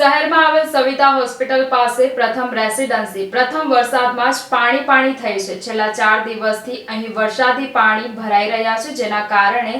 શહેરમાં આવેલ સવિતા હોસ્પિટલ પાસે પ્રથમ રેસિડન્સી, પ્રથમ વરસાદમાં જ પાણી પાણી થઈ છે. છેલ્લા ચાર દિવસથી અહીં વરસાદી પાણી ભરાઈ રહ્યા છે, જેના કારણે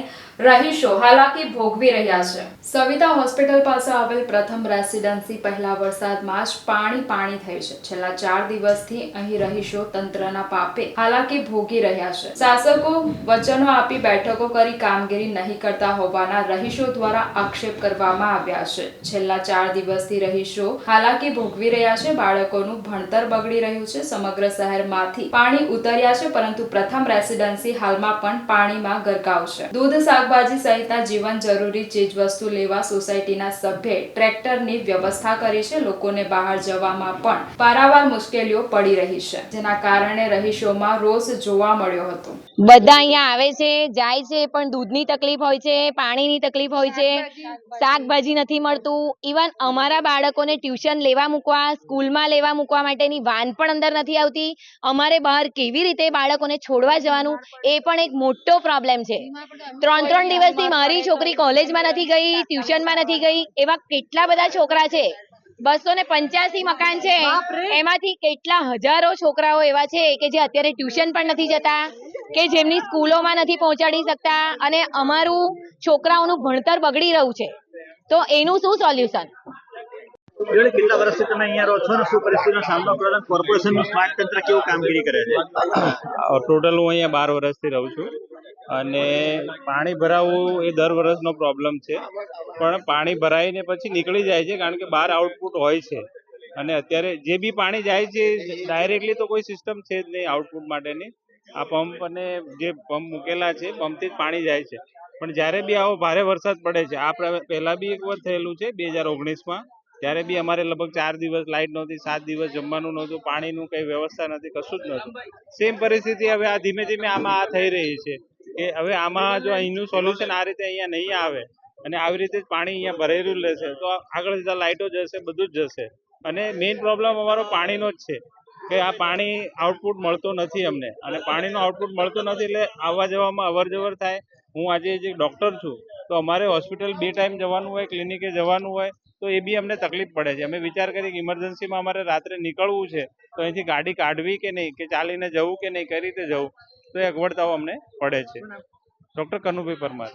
રહીશો, હાલાકી ભોગવી રહ્યા છે. સવિતા હોસ્પિટલ પાસે આવેલ પ્રથમ રેસિડન્સી પહેલા વરસાદમાં જ પાણી પાણી થઈ છે. છેલ્લા ચાર દિવસથી અહીં રહીશો તંત્રના પાપે હાલાકી ભોગી રહ્યા છે. શાસકો વચનો આપી બેઠકો કરી કામગીરી નહીં કરતા હોવાના રહીશો દ્વારા આક્ષેપ કરવામાં આવ્યા છે. છેલ્લા ચાર દિવસથી રહીશો હાલાકી ભોગવી રહ્યા છે. બાળકોનું ભણતર બગડી રહ્યું છે. સમગ્ર શહેરમાંથી પાણી ઉતર્યા છે, પરંતુ પ્રથમ રેસિડન્સી હાલમાં પણ પાણીમાં ગરકાવ છે. દૂધ શાકભાજી સહિતના જીવન જરૂરી ચીજવસ્તુ લેવા સોસાયટીના સભ્યે ટ્રેક્ટરની વ્યવસ્થા કરી છે. લોકોને બહાર જવામાં પણ પારાવાર મુશ્કેલીઓ પડી રહી છે. જેના કારણે રહીશોમાં રોષ જોવા મળ્યો હતો. બધા અહીંયા આવે છે, જાય છે, પણ દૂધની તકલીફ હોય છે, પાણીની તકલીફ હોય છે. શાકભાજી નથી મળતું. ઇવન અમારા બાળકોને ટ્યુશન લેવા મૂકવા, સ્કૂલમાં લેવા મૂકવા માટેની વાન પણ અંદર નથી આવતી. અમારે બહાર કેવી રીતે બાળકોને છોડવા જવાનું, એ પણ એક મોટો પ્રોબ્લેમ છે. ત્રણ ત્રણ દિવસથી મારી છોકરી કોલેજમાં નથી ગઈ ટ્યુશનમાં નથી ગઈ. એવા કેટલા બધા છોકરા છે? બસો ને પંચ્યાસી મકાન છે. એમાંથી કેટલા હજારો છોકરાઓ એવા છે કે જે અત્યારે ટ્યુશન પણ નથી જતા કે જેમની સ્કૂલોમાં નથી પહોંચાડી શકતા અને અમારું છોકરાઓનું ભણતર બગડી રહ્યું છે. તો એનું શું સોલ્યુશન જોડે કેટલા વર્ષથી તમે અહીંયા રહો છો શું પરિસ્થિતિનો સામનો કરો કોર્પોરેશનનું સ્માર્ટ તંત્ર કેવું કામગીરી કરે છે? ટોટલ હું અહીંયા બાર વર્ષથી રહું છું. અને પાણી ભરાવવું એ દર વર્ષનો પ્રોબ્લેમ છે. પણ પાણી ભરાઈને પછી નીકળી જાય છે કારણ કે બહાર આઉટપુટ હોય છે. અને અત્યારે જે બી પાણી જાય છે ડાયરેક્ટલી તો કોઈ સિસ્ટમ છે જ નહીં આઉટપુટ માટેની. આ પંપ અને જે પંપ મૂકેલા છે પંપથી જ પાણી જાય છે. પણ જ્યારે બી આવો ભારે વરસાદ પડે છે, આ પહેલા બી એક વાર થયેલું છે બે હજાર ઓગણીસમાં. ત્યારે બી અમારે લગભગ ચાર દિવસ લાઇટ નહોતી, સાત દિવસ જમવાનું નહોતું, પાણીનું કંઈ વ્યવસ્થા નથી, કશું જ નહોતું. સેમ પરિસ્થિતિ હવે આ ધીમે ધીમે આમાં આ થઈ રહી છે. કે હવે આમાં જો અહીંનું સોલ્યુશન આ રીતે અહીંયા નહીં આવે અને આવી રીતે પાણી અહીંયા ભરેલું રહેશે, તો આગળ જતા લાઇટો જશે, બધું જ જશે. અને મેઇન પ્રોબ્લેમ અમારો પાણીનો જ છે કે આ પાણી આઉટપુટ મળતો નથી અમને. અને પાણીનો આઉટપુટ મળતો નથી એટલે આવવા જવામાં અવર જવર થાય. હું આજે જે ડૉક્ટર છું, તો અમારે હોસ્પિટલ બે ટાઈમ જવાનું હોય ક્લિનિકે જવાનું હોય, તો એ બી અમને તકલીફ પડે છે. અમે વિચાર કરીએ કે ઇમરજન્સીમાં અમારે રાત્રે નીકળવું છે, તો અહીંથી ગાડી કાઢવી કે નહીં, કે ચાલીને જવું કે નહીં, કઈ રીતે જવું? તો એ અગવડતાઓ અમને પડે છે. ડૉક્ટર કનુભાઈ પરમાર.